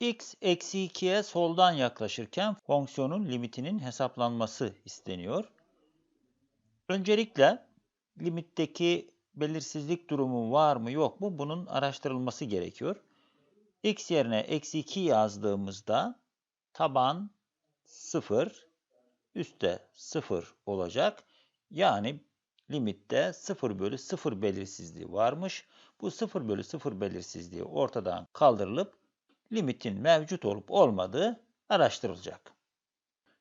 x eksi 2'ye soldan yaklaşırken fonksiyonun limitinin hesaplanması isteniyor. Öncelikle limitteki belirsizlik durumu var mı yok mu bunun araştırılması gerekiyor. x yerine eksi 2 yazdığımızda taban 0, üstte 0 olacak. Yani limitte 0 bölü 0 belirsizliği varmış. Bu 0 bölü 0 belirsizliği ortadan kaldırılıp limitin mevcut olup olmadığı araştırılacak.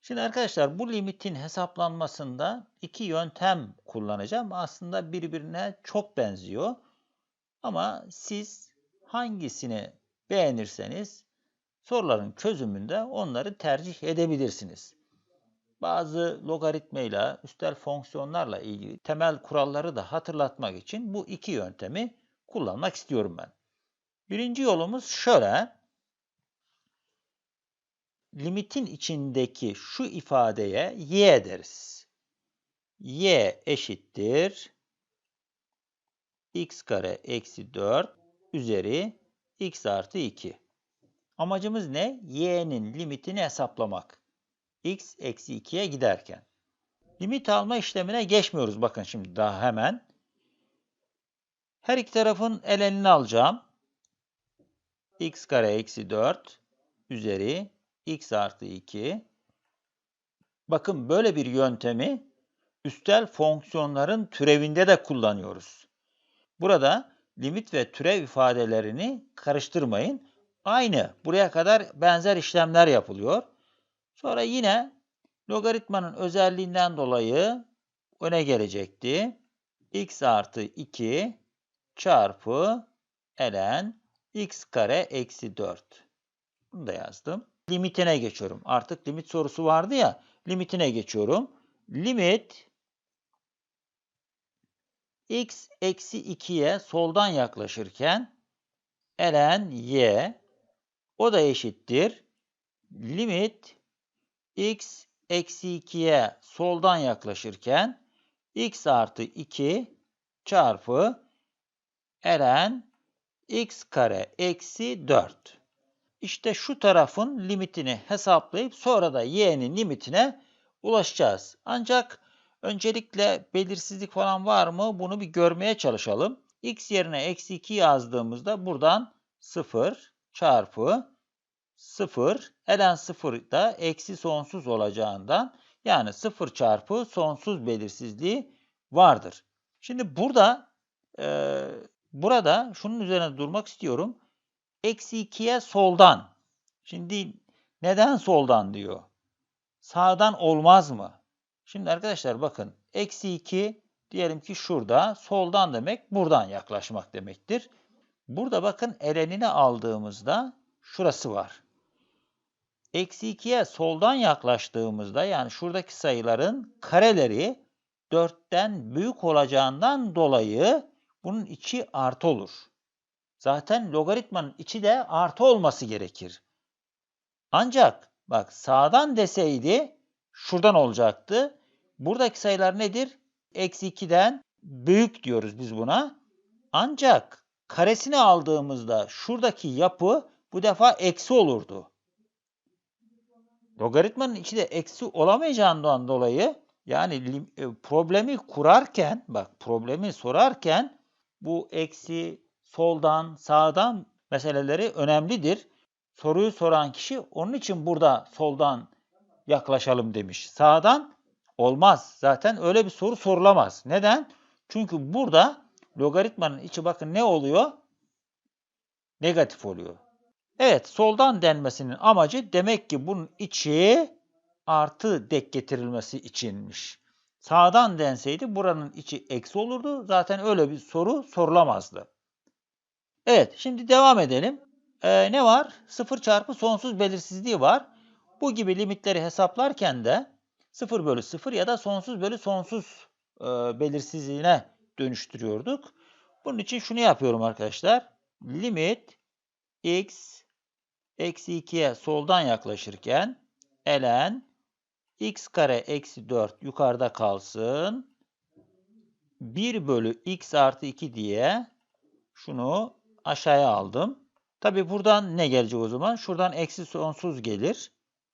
Şimdi arkadaşlar bu limitin hesaplanmasında iki yöntem kullanacağım. Aslında birbirine çok benziyor. Ama siz hangisini beğenirseniz soruların çözümünde onları tercih edebilirsiniz. Bazı logaritmayla, üstel fonksiyonlarla ilgili temel kuralları da hatırlatmak için bu iki yöntemi kullanmak istiyorum ben. Birinci yolumuz şöyle. Limitin içindeki şu ifadeye y deriz. y eşittir x kare eksi 4 üzeri x artı 2. Amacımız ne? y'nin limitini hesaplamak. x eksi 2'ye giderken. Limit alma işlemine geçmiyoruz bakın şimdi daha hemen. Her iki tarafın elenini alacağım. x kare eksi 4 üzeri x artı 2. Bakın böyle bir yöntemi üstel fonksiyonların türevinde de kullanıyoruz. Burada limit ve türev ifadelerini karıştırmayın. Aynı buraya kadar benzer işlemler yapılıyor. Sonra yine logaritmanın özelliğinden dolayı öne gelecekti. x artı 2 çarpı ln x kare eksi 4. Bunu da yazdım. Limitine geçiyorum. Artık limit sorusu vardı ya. Limitine geçiyorum. Limit x eksi 2'ye soldan yaklaşırken ln y o da eşittir. Limit x eksi 2'ye soldan yaklaşırken x artı 2 çarpı ln x kare eksi 4. İşte şu tarafın limitini hesaplayıp sonra da y'nin limitine ulaşacağız. Ancak öncelikle belirsizlik falan var mı bunu bir görmeye çalışalım. x yerine eksi 2 yazdığımızda buradan 0 çarpı 0 ln 0 da eksi sonsuz olacağından yani 0 çarpı sonsuz belirsizliği vardır. Şimdi burada e, burada şunun üzerine durmak istiyorum. Eksi 2'ye soldan. Şimdi neden soldan diyor? Sağdan olmaz mı? Şimdi arkadaşlar bakın. Eksi 2 diyelim ki şurada. Soldan demek buradan yaklaşmak demektir. Burada bakın elenini aldığımızda şurası var. Eksi 2'ye soldan yaklaştığımızda yani şuradaki sayıların kareleri 4'ten büyük olacağından dolayı bunun içi artı olur. Zaten logaritmanın içi de artı olması gerekir. Ancak bak sağdan deseydi şuradan olacaktı. Buradaki sayılar nedir? Eksi 2'den büyük diyoruz biz buna. Ancak karesini aldığımızda şuradaki yapı bu defa eksi olurdu. Logaritmanın içi de eksi olamayacağından dolayı yani e, problemi kurarken bak problemi sorarken bu eksi soldan sağdan meseleleri önemlidir. Soruyu soran kişi onun için burada soldan yaklaşalım demiş. Sağdan olmaz. Zaten öyle bir soru sorulamaz. Neden? Çünkü burada logaritmanın içi bakın ne oluyor? Negatif oluyor. Evet, soldan denmesinin amacı demek ki bunun içi artı dek getirilmesi içinmiş. Sağdan denseydi buranın içi eksi olurdu. Zaten öyle bir soru sorulamazdı. Evet, şimdi devam edelim. Ee, ne var? 0 çarpı sonsuz belirsizliği var. Bu gibi limitleri hesaplarken de 0 bölü 0 ya da sonsuz bölü sonsuz e, belirsizliğine dönüştürüyorduk. Bunun için şunu yapıyorum arkadaşlar. Limit x eksi 2'ye soldan yaklaşırken ln x kare eksi 4 yukarıda kalsın. 1 bölü x artı 2 diye şunu aşağıya aldım. Tabi buradan ne gelecek o zaman? Şuradan eksi sonsuz gelir.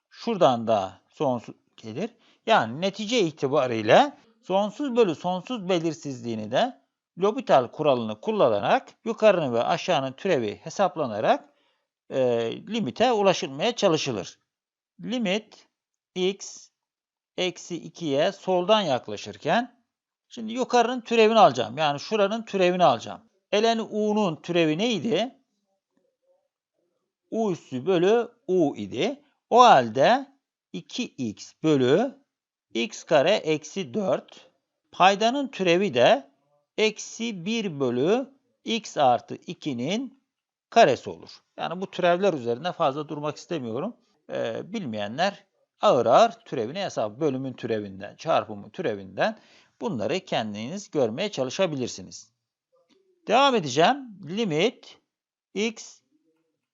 Şuradan da sonsuz gelir. Yani netice itibariyle sonsuz bölü sonsuz belirsizliğini de L'Hopital kuralını kullanarak yukarının ve aşağının türevi hesaplanarak e, limite ulaşılmaya çalışılır. Limit x eksi 2'ye soldan yaklaşırken şimdi yukarının türevini alacağım. Yani şuranın türevini alacağım. Ln u'nun türevi neydi? u üssü bölü u idi. O halde 2x bölü x kare eksi 4. Paydanın türevi de eksi 1 bölü x artı 2'nin karesi olur. Yani bu türevler üzerinde fazla durmak istemiyorum. Ee, bilmeyenler ağır ağır türevini hesap, bölümün türevinden, çarpımın türevinden bunları kendiniz görmeye çalışabilirsiniz. Devam edeceğim. Limit x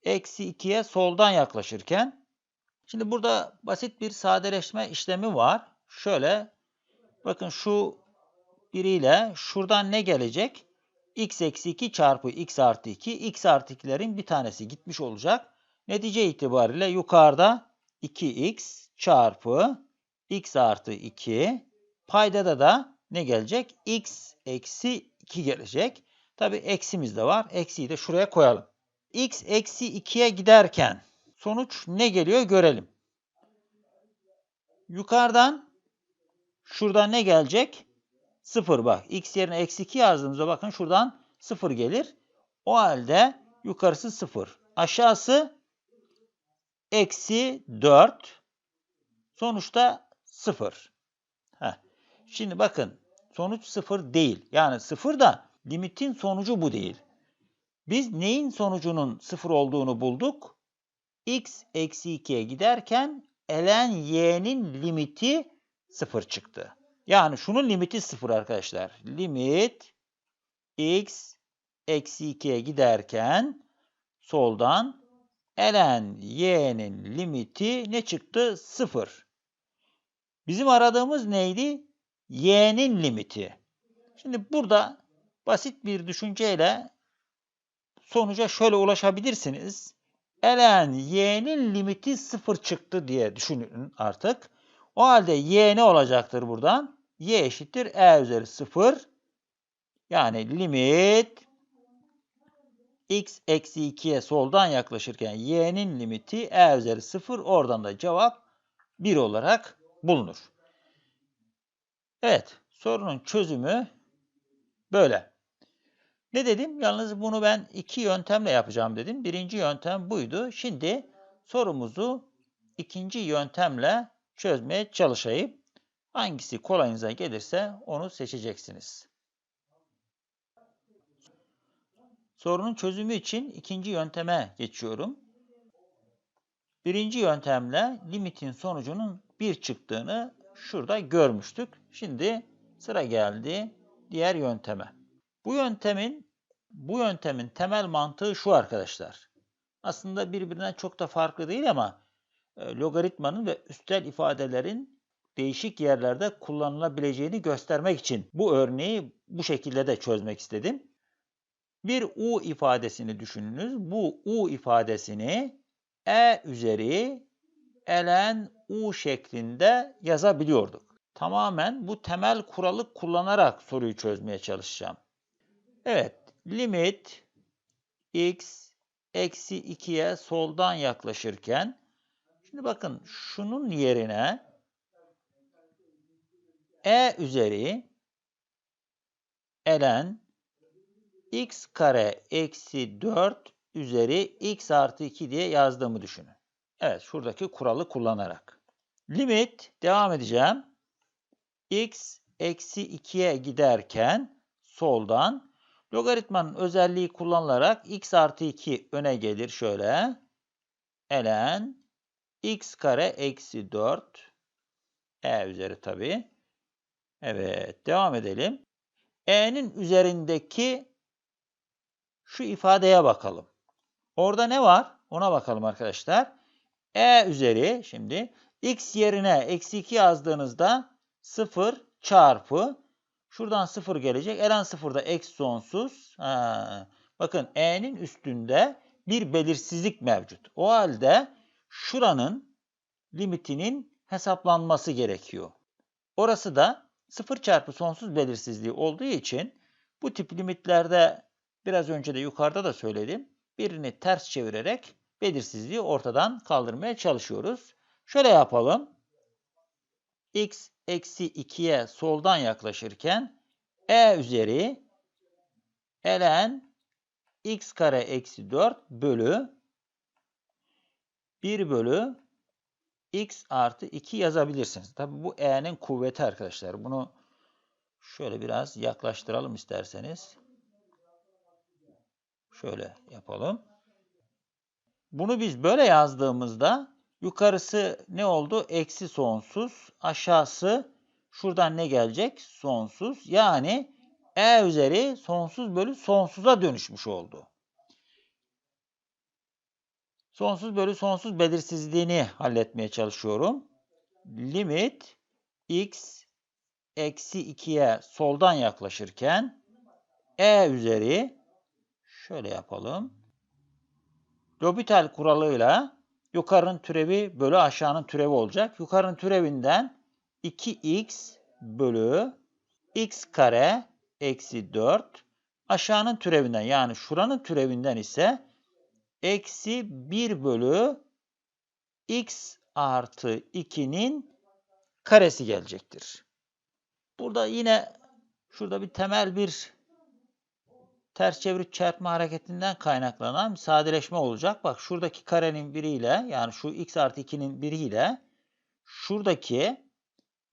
eksi 2'ye soldan yaklaşırken şimdi burada basit bir sadeleşme işlemi var. Şöyle bakın şu biriyle şuradan ne gelecek? x eksi 2 çarpı x artı 2. x artı 2'lerin bir tanesi gitmiş olacak. Netice itibariyle yukarıda 2x çarpı x artı 2. Paydada da ne gelecek? x eksi 2 gelecek. Tabi eksimiz de var. Eksiyi de şuraya koyalım. x eksi 2'ye giderken sonuç ne geliyor görelim. Yukarıdan şuradan ne gelecek? 0 bak. X yerine eksi 2 yazdığımızda bakın şuradan 0 gelir. O halde yukarısı 0. Aşağısı eksi 4. Sonuçta 0. Heh. Şimdi bakın sonuç 0 değil. Yani 0 da limitin sonucu bu değil. Biz neyin sonucunun 0 olduğunu bulduk? x eksi 2'ye giderken ln y'nin limiti 0 çıktı. Yani şunun limiti 0 arkadaşlar. Limit x eksi 2'ye giderken soldan ln y'nin limiti ne çıktı? 0. Bizim aradığımız neydi? y'nin limiti. Şimdi burada basit bir düşünceyle sonuca şöyle ulaşabilirsiniz. ln y'nin limiti 0 çıktı diye düşünün artık. O halde y ne olacaktır buradan? y eşittir e üzeri 0. Yani limit x eksi 2'ye soldan yaklaşırken y'nin limiti e üzeri 0. Oradan da cevap 1 olarak bulunur. Evet, sorunun çözümü böyle. Ne dedim? Yalnız bunu ben iki yöntemle yapacağım dedim. Birinci yöntem buydu. Şimdi sorumuzu ikinci yöntemle çözmeye çalışayım. Hangisi kolayınıza gelirse onu seçeceksiniz. Sorunun çözümü için ikinci yönteme geçiyorum. Birinci yöntemle limitin sonucunun bir çıktığını şurada görmüştük. Şimdi sıra geldi diğer yönteme. Bu yöntemin bu yöntemin temel mantığı şu arkadaşlar. Aslında birbirinden çok da farklı değil ama e, logaritmanın ve üstel ifadelerin değişik yerlerde kullanılabileceğini göstermek için bu örneği bu şekilde de çözmek istedim. Bir u ifadesini düşününüz. Bu u ifadesini e üzeri ln u şeklinde yazabiliyorduk. Tamamen bu temel kuralı kullanarak soruyu çözmeye çalışacağım. Evet, limit x eksi 2'ye soldan yaklaşırken şimdi bakın şunun yerine e üzeri ln x kare eksi 4 üzeri x artı 2 diye yazdığımı düşünün. Evet şuradaki kuralı kullanarak. Limit devam edeceğim. x eksi 2'ye giderken soldan logaritmanın özelliği kullanılarak x artı 2 öne gelir şöyle. ln x kare eksi 4 e üzeri tabi. Evet devam edelim. E'nin üzerindeki şu ifadeye bakalım. Orada ne var? Ona bakalım arkadaşlar. E üzeri şimdi x yerine eksi 2 yazdığınızda 0 çarpı şuradan 0 gelecek. Eren 0 da eksi sonsuz. Ha. Bakın e'nin üstünde bir belirsizlik mevcut. O halde şuranın limitinin hesaplanması gerekiyor. Orası da 0 çarpı sonsuz belirsizliği olduğu için bu tip limitlerde biraz önce de yukarıda da söyledim. Birini ters çevirerek belirsizliği ortadan kaldırmaya çalışıyoruz. Şöyle yapalım. x eksi 2'ye soldan yaklaşırken e üzeri ln x kare eksi 4 bölü 1 bölü x artı 2 yazabilirsiniz. Tabi bu e'nin kuvveti arkadaşlar. Bunu şöyle biraz yaklaştıralım isterseniz. Şöyle yapalım. Bunu biz böyle yazdığımızda yukarısı ne oldu? Eksi sonsuz. Aşağısı şuradan ne gelecek? Sonsuz. Yani e üzeri sonsuz bölü sonsuza dönüşmüş oldu. Sonsuz bölü sonsuz belirsizliğini halletmeye çalışıyorum. Limit x eksi 2'ye soldan yaklaşırken e üzeri şöyle yapalım. L'Hopital kuralıyla yukarının türevi bölü aşağının türevi olacak. Yukarının türevinden 2x bölü x kare eksi 4. Aşağının türevinden yani şuranın türevinden ise eksi 1 bölü x artı 2'nin karesi gelecektir. Burada yine şurada bir temel bir ters çevirip çarpma hareketinden kaynaklanan bir sadeleşme olacak. Bak şuradaki karenin biriyle yani şu x artı 2'nin biriyle şuradaki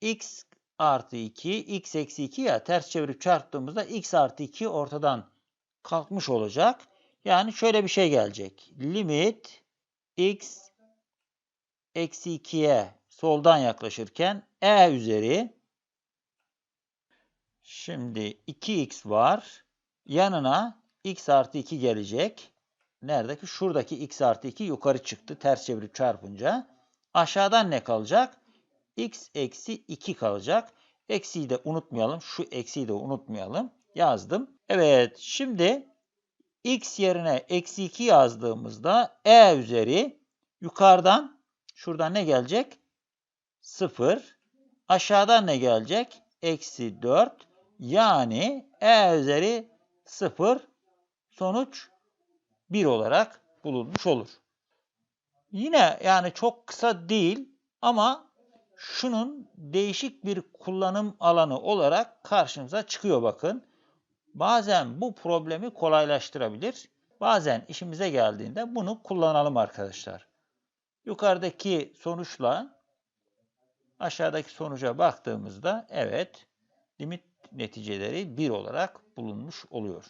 x artı 2, x eksi 2 ya ters çevirip çarptığımızda x artı 2 ortadan kalkmış olacak. Yani şöyle bir şey gelecek. Limit x eksi 2'ye soldan yaklaşırken e üzeri şimdi 2x var. Yanına x artı 2 gelecek. Neredeki? Şuradaki x artı 2 yukarı çıktı. Ters çevirip çarpınca. Aşağıdan ne kalacak? x eksi 2 kalacak. Eksiyi de unutmayalım. Şu eksiyi de unutmayalım. Yazdım. Evet şimdi x yerine eksi 2 yazdığımızda e üzeri yukarıdan şuradan ne gelecek? 0. Aşağıdan ne gelecek? Eksi 4. Yani e üzeri 0 sonuç 1 olarak bulunmuş olur. Yine yani çok kısa değil ama şunun değişik bir kullanım alanı olarak karşımıza çıkıyor bakın. Bazen bu problemi kolaylaştırabilir. Bazen işimize geldiğinde bunu kullanalım arkadaşlar. Yukarıdaki sonuçla aşağıdaki sonuca baktığımızda evet limit neticeleri 1 olarak bulunmuş oluyor.